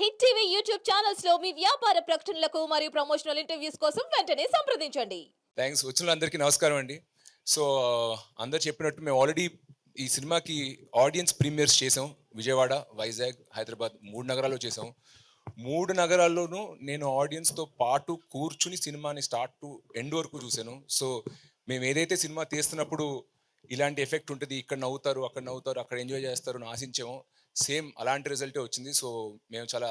Hit TV YouTube ఛానల్స్లో మీ వ్యాపార ప్రకటనలకు మరియు ప్రమోషనల్ ఇంటర్వ్యూస్ కోసం వెంటనే సంప్రదించండి. థ్యాంక్స్ వచ్చిన అందరికీ నమస్కారం అండి. సో అందరు చెప్పినట్టు మేము ఆల్రెడీ ఈ సినిమాకి ఆడియన్స్ ప్రీమియర్స్ చేసాం. విజయవాడ వైజాగ్ హైదరాబాద్ మూడు నగరాల్లో చేసాం. మూడు నగరాల్లోనూ నేను ఆడియన్స్తో పాటు కూర్చుని సినిమాని స్టార్ట్ టు ఎండ్ వరకు చూశాను. సో మేము ఏదైతే సినిమా తీస్తున్నప్పుడు ఇలాంటి ఎఫెక్ట్ ఉంటుంది. ఇక్కడ నవ్వుతారు అక్కడ నవ్వుతారు అక్కడ ఎంజాయ్ చేస్తారు అని ఆశించాము. సేమ్ అలాంటి రిజల్టే వచ్చింది. సో మేము చాలా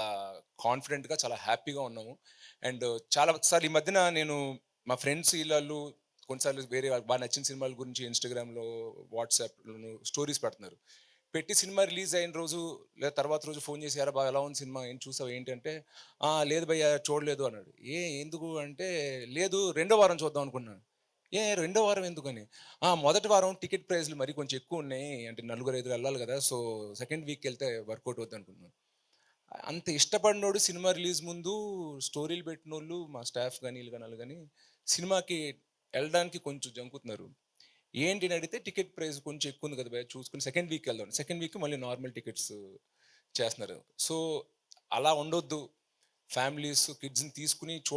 కాన్ఫిడెంట్గా చాలా హ్యాపీగా ఉన్నాము. అండ్ చాలా సార్లు ఈ మధ్యన నేను మా ఫ్రెండ్స్ వీళ్ళు కొన్నిసార్లు వేరే వాళ్ళకి బాగా నచ్చిన సినిమాల గురించి ఇన్స్టాగ్రామ్లో వాట్సాప్లో స్టోరీస్ పెడుతున్నారు. పెట్టి సినిమా రిలీజ్ అయిన రోజు లేదా తర్వాత రోజు ఫోన్ చేసి యారా బాగా ఎలా ఉంది సినిమా? ఏం చూసావు? ఏంటంటే లేదు భయ్య చూడలేదు అన్నాడు. ఏ ఎందుకు? అంటే లేదు రెండో వారం చూద్దాం అనుకున్నాను. ఏ రెండో వారం ఎందుకని? మొదటి వారం టికెట్ ప్రైస్లు మరి కొంచెం ఎక్కువ ఉన్నాయి. అంటే నలుగురు ఐదు వెళ్ళాలి కదా. సో సెకండ్ వీక్ వెళ్తే వర్కౌట్ అవుతుంది అనుకున్నాను అంత ఇష్టపడినోడు సినిమా రిలీజ్ ముందు స్టోరీలు పెట్టినోళ్ళు మా స్టాఫ్ కానీ వీళ్ళు కానీ కానీ సినిమాకి వెళ్ళడానికి కొంచెం జంకుతున్నారు. ఏంటి అని అడిగితే టికెట్ ప్రైస్ కొంచెం ఎక్కువ ఉంది కదా భయ్యా చూసుకుని సెకండ్ వీక్ వెళ్దాం. సెకండ్ వీక్ మళ్ళీ నార్మల్ టికెట్స్ చేస్తున్నారు. సో అలా ఉండొద్దు. ఫ్యామిలీస్ కిడ్స్ని తీసుకుని చూ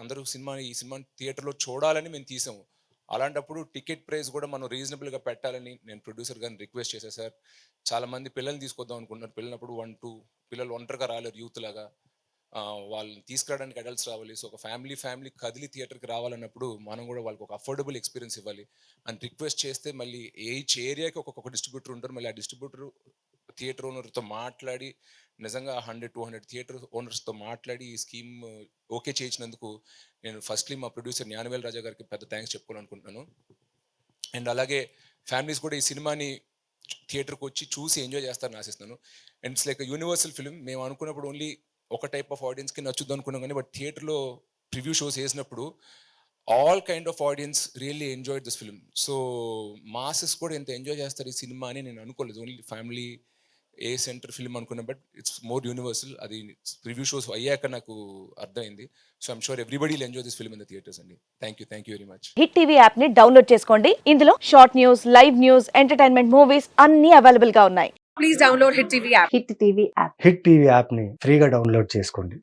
అందరూ సినిమా ఈ సినిమా థియేటర్లో చూడాలని మేము తీసాము. అలాంటప్పుడు టికెట్ ప్రైస్ కూడా మనం రీజనబుల్గా పెట్టాలని నేను ప్రొడ్యూసర్ గారిని రిక్వెస్ట్ చేశాను సార్ చాలా మంది పిల్లల్ని తీసుకొద్దాం అనుకుంటున్నారు. పిల్లలప్పుడు వన్ టూ పిల్లలు ఒంటరిగా రాలేరు యూత్ లాగా. వాళ్ళని తీసుకురావడానికి అడల్ట్స్ రావాలి. సో ఒక ఫ్యామిలీ ఫ్యామిలీ కదిలి థియేటర్కి రావాలన్నప్పుడు మనం కూడా వాళ్ళకి ఒక అఫోర్డబుల్ ఎక్స్పీరియన్స్ ఇవ్వాలి. అని రిక్వెస్ట్ చేస్తే మళ్ళీ ఏ ఏరియాకి ఒక్కొక్క డిస్ట్రిబ్యూటర్ ఉంటారు మళ్ళీ ఆ డిస్ట్రిబ్యూటర్ థియేటర్ ఓనర్తో మాట్లాడి నిజంగా హండ్రెడ్ టూ హండ్రెడ్ థియేటర్ ఓనర్స్తో మాట్లాడి ఈ స్కీమ్ ఓకే చేయించినందుకు నేను ఫస్ట్లీ మా ప్రొడ్యూసర్ జ్ఞానవేల్ రాజా గారికి పెద్ద థ్యాంక్స్ చెప్పుకోవాలనుకుంటున్నాను. అండ్ అలాగే ఫ్యామిలీస్ కూడా ఈ సినిమాని థియేటర్కి వచ్చి చూసి ఎంజాయ్ చేస్తారని ఆశిస్తున్నాను. And it's like universal film మేము అనుకున్నప్పుడు ఓన్లీ ఒక టైప్ ఆఫ్ ఆడియన్స్కి నచ్చుద్దు అనుకున్నాం కానీ బట్ థియేటర్లో ప్రివ్యూ షోస్ వేసినప్పుడు all kind of audience really enjoy this film so masses కూడా ఎంత ఎంజాయ్ చేస్తారు ఈ సినిమా అని నేను అనుకోలేదు. Only family A center film అనుకున్నా బట్ ఇట్స్ మోర్ యూనివర్సల్. అది రివ్యూ షోస్ అయ్యాక నాకు అర్థమైంది. So I'm sure everybody enjoy this film in the theatres అండి. Thank you thank you very much hit TV యాప్ని డౌన్లోడ్ చేసుకోండి. ఇందులో short news live news entertainment movies అన్ని అవైలబుల్గా ఉన్నాయి. Please download Hit TV app. Hit TV app hit TV యాప్ని ఫ్రీగా download చేసుకోండి.